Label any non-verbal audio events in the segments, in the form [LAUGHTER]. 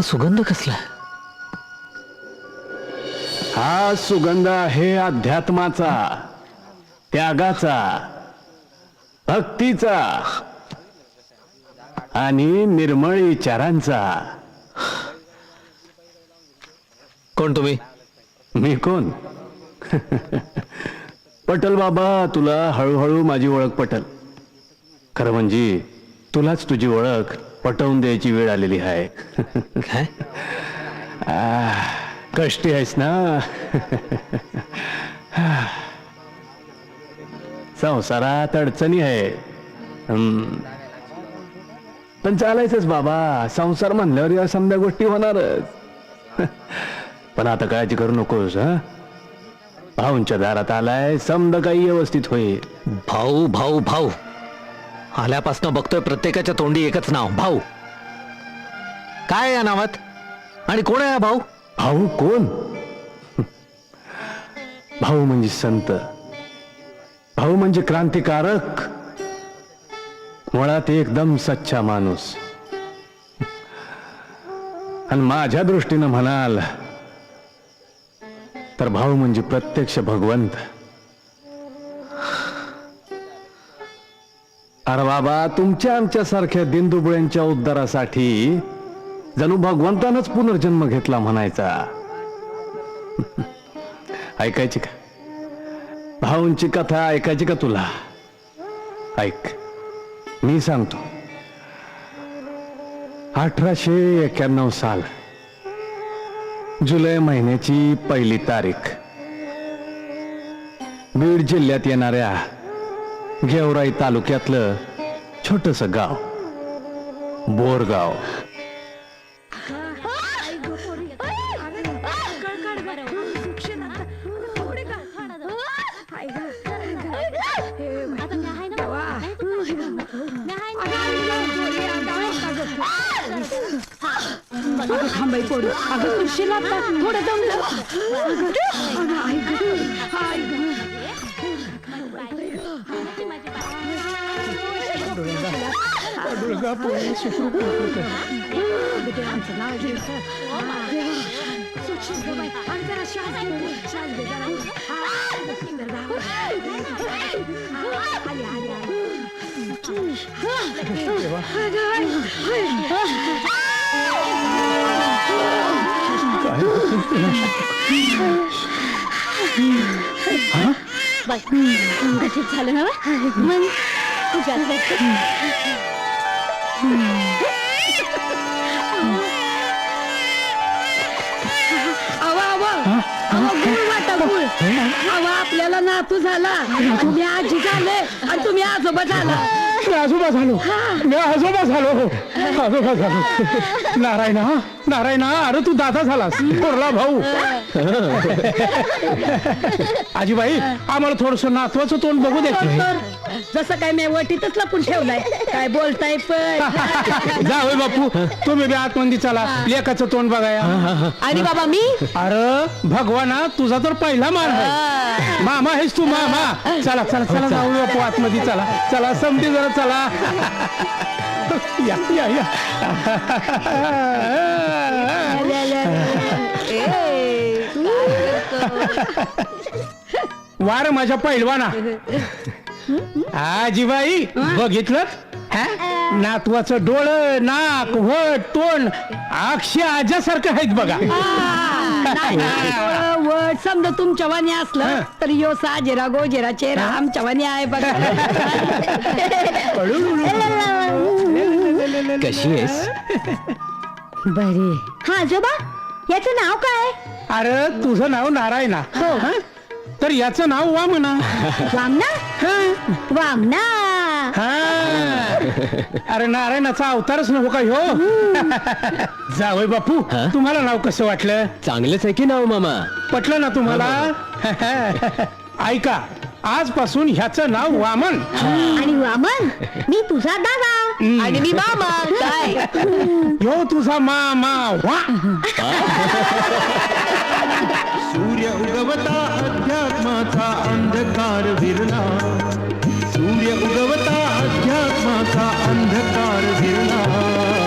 हा सुगंध कसला? हा सुगंध आहे अध्यात्माचा त्यागाचा भक्तीचा आणि निर्मळ विचारांचा. कोण तुम्ही? मी कोण? पटल बाबा तुला हळूहळू माझी ओळख पटल. खरं म्हणजे तुलाच तुझी ओळख. पटवून द्यायची वेळ आलेली आहे. काय? कष्टी आहेस ना? संसारात अडचणी आहे. पण चालायचंच बाबा. संसार म्हणल्यावर या समध्या गोष्टी होणारच. पण आता काळजी करू नकोस हा? भाऊंच्या दारात आलाय समद काही व्यवस्थित होईल. भाऊ भाऊ भाऊ. आल्यापासनं बघतोय प्रत्येकाच्या तोंडी एकच नाव भाऊ. काय या नावात? आणि कोण आहे हा भाऊ? भाऊ कोण? भाऊ म्हणजे संत. भाऊ म्हणजे क्रांतिकारक. मुळात एकदम सच्चा माणूस. आणि माझ्या दृष्टीनं म्हणाल तर भाऊ म्हणजे प्रत्यक्ष भगवंत. अरे बाबा तुमच्या आमच्यासारख्या दिनदुबळ्यांच्या उद्धारासाठी जणू भगवंतानच पुनर्जन्म घेतला म्हणायचा. [LAUGHS] ऐकायची का? भाऊंची कथा ऐकायची का तुला? ऐक मी सांगतो. अठराशे एक्याण्णव साल जुलै महिन्याची पहिली तारीख. बीड जिल्ह्यात येणाऱ्या गेवराई तालुक्यातलं छोटस गाव. बोरगाव. थांबाई पोरू. अगं उशीर लागतात थोडं दमलं अगं ऐक गठीत झालं ना मन आवा आवा. आवा गुळ वाटा गुळ. आवा आपल्याला नातू झाला. तुम्ही आजी झाले. आणि तुम्ही आजोबा झाला. मी आजोबा झालो. मी आजोबा झालो. आजोबा झालो. नारायणा नारायणा अरे तू दादा झालास. थोरला भाऊ. आजीबाई आम्हाला थोडस नातवाचं तोंड बघू दे. जसं काय मी वटीतच लपून ठेवलाय. काय बोलताय पण. [LAUGHS] जा होय बापू तुम्ही बी आतमंदी चला. लेखाचं तोंड बघाया. आणि बाबा मी? अरे भगवाना तुझा तर पहिला आहे. मामा आहेस तू मामा. चला चला चला जाऊ बापू आतमध्ये चला. चला समधी जरा चला. या या या. वार माझ्या पैलवाना. [LAUGHS] आजीबाई बघितलं? हा? नातवाचं डोळ नाक वट तोंड अक्षय आज्यासारखं आहेत बघा. वड समजा तुमच्या वाणी. असलं तर यो साजेरा गोजेरा चेहरा आमच्या वाणी आहे बघा. [LAUGHS] कशी आहेस? बरे. हा आजोबा याचं नाव काय? अरे तुझं नाव नारायणा. हं? तर याचं नाव वा म्हणा. वामना? हं? वामना. हा. अरे नारायणाचा अवतारच नको का ह्यो? जावय बापू. हा? तुम्हाला नाव कसं वाटलं? चांगलंच आहे की नाव मामा? पटलं ना तुम्हाला? [LAUGHS] ऐका आजपासून ह्याचं नाव वामन. आणि वामन? मी तुझा दादा. आणि मी मामा. काय? [LAUGHS] ह्यो तुझा मामा वा. [LAUGHS] सूर्य उगवता अंधकार विरला सूर्य उगवता अध्यात्माचा अंधकार भिरला.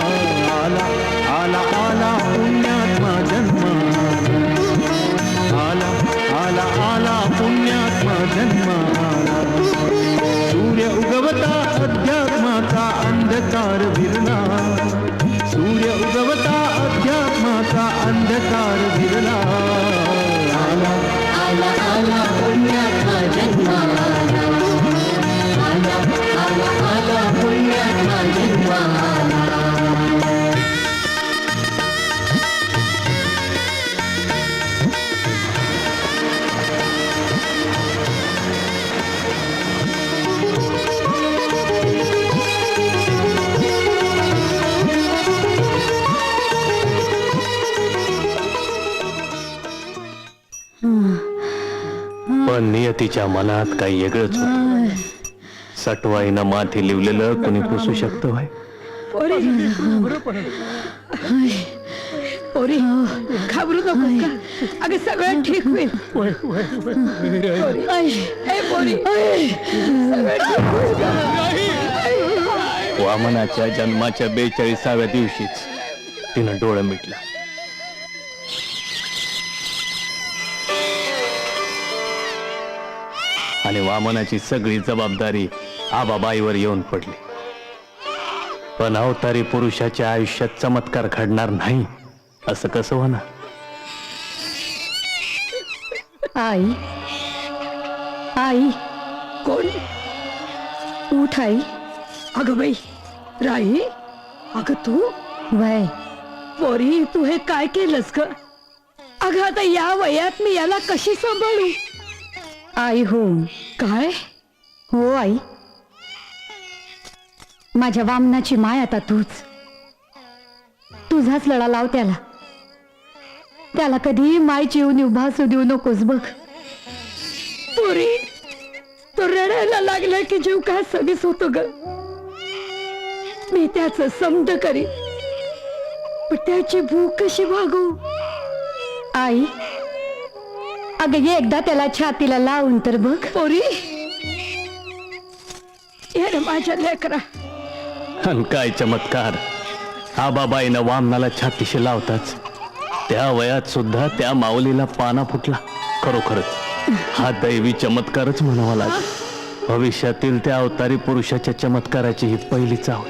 तिच्या मनात काही वेगळंच होत. सटवाईनं माथे लिवलेलं कोणी पुसू शकतं भाई पोरी. घाबरू नको का? अगं सगळं ठीक होईल. पोरी. ए, पोरी. सगळं ठीक होईल का? वामनाच्या जन्माच्या बेचाळीसाव्या दिवशीच तिनं डोळं मिटलं. आणि वामनाची सगळी जबाबदारी आबाबाईवर येऊन पडली. पण अवतारी पुरुषाच्या आयुष्यात चमत्कार घडणार नाही असं कसं होणार? आई आई कोण? उठ आई. अगं बाई राही अगं तू? वय. पोरी तू हे काय केलंस ग? अगं आता या वयात मी याला कशी सांभाळू? आई हो. काय? हो आई. माझ्या वामनाची माय आता तूच. तुझाच लढा लाव त्याला. त्याला कधी माय जीव उभासू देऊ नकोस बघ. पोरी तो रडायला लागला की जीव काय सगळीच होतो ग. मी त्याच समज करी पण त्याची भूक कशी भागू? आई अगं ये एकदा त्याला छातीला लावून तर बघ. पोरी ये रे माझ्या लेकरा. आणि काय चमत्कार. आबाबाईनं वामनाला छातीशी लावताच. त्या वयात सुद्धा त्या माऊलीला पाना फुटला. खरोखरच. हा दैवी चमत्कारच म्हणावा लागेल. भविष्यातील त्या अवतारी पुरुषाच्या चमत्काराची ही पहिली चाव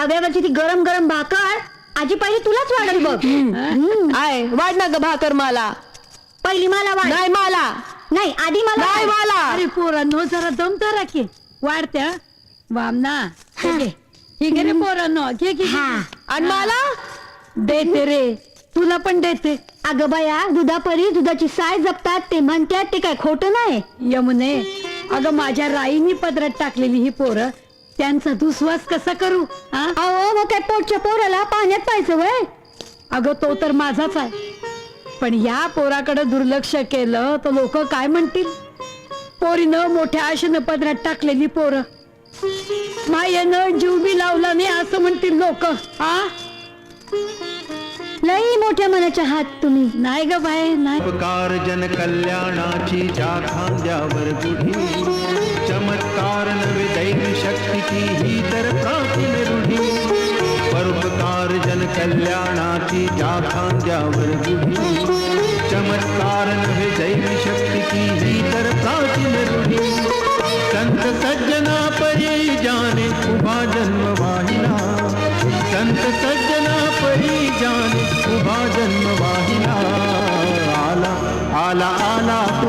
तव्यावरची ती गरम गरम भाकर आजी पहिली तुलाच वाढल बघ. आय वाढ ना ग भाकर मला. पहिली मला वाढ. नाही मला. नाही आधी मला नाही. मला. अरे पोरांनो जरा दम धरा की. वाढत्या वामना हे घे. हे घे रे पोरांनो घे घे हा. आणि मला? देते रे. तुला पण देते. अगं बाया दुधापरी दुधाची साय जपतात ते म्हणतात ते काय खोटं नाही. यमुने अगं माझ्या राईनी पदरात टाकलेली ही पोरं त्यांचा दुस्वास कसा करू हा? अहो मग काय पोटच्या पोराला पाण्यात पाहायचं वय. अगं तो तर माझाच आहे. पण या पोराकडे दुर्लक्ष केलं तर लोक काय म्हणतील? पोरीनं मोठ्या आशेनं पदरात टाकलेली पोरं. मायेनं जीव बी लावला नाही असं म्हणतील लोक हा? लई मोठ्या मनाच्या हात तुम्ही. नाही ग बाय नाही. उपकार जन कल्याणाची ज्या खांद्यावर गुढी. चमत्कार नवे दैवी शक्तीची ही तर प्राचीन रूढी परोपकार जन कल्याणाची ज्या खांद्यावर गुढी चमत्कार नवे दैवी शक्तीची ही तर प्राचीन रूढी संत सज्जना परी जाने उभा जन्म वाहिला. संत सज्जना परी जाने उभा जन्म वाहिला. आला आला आला.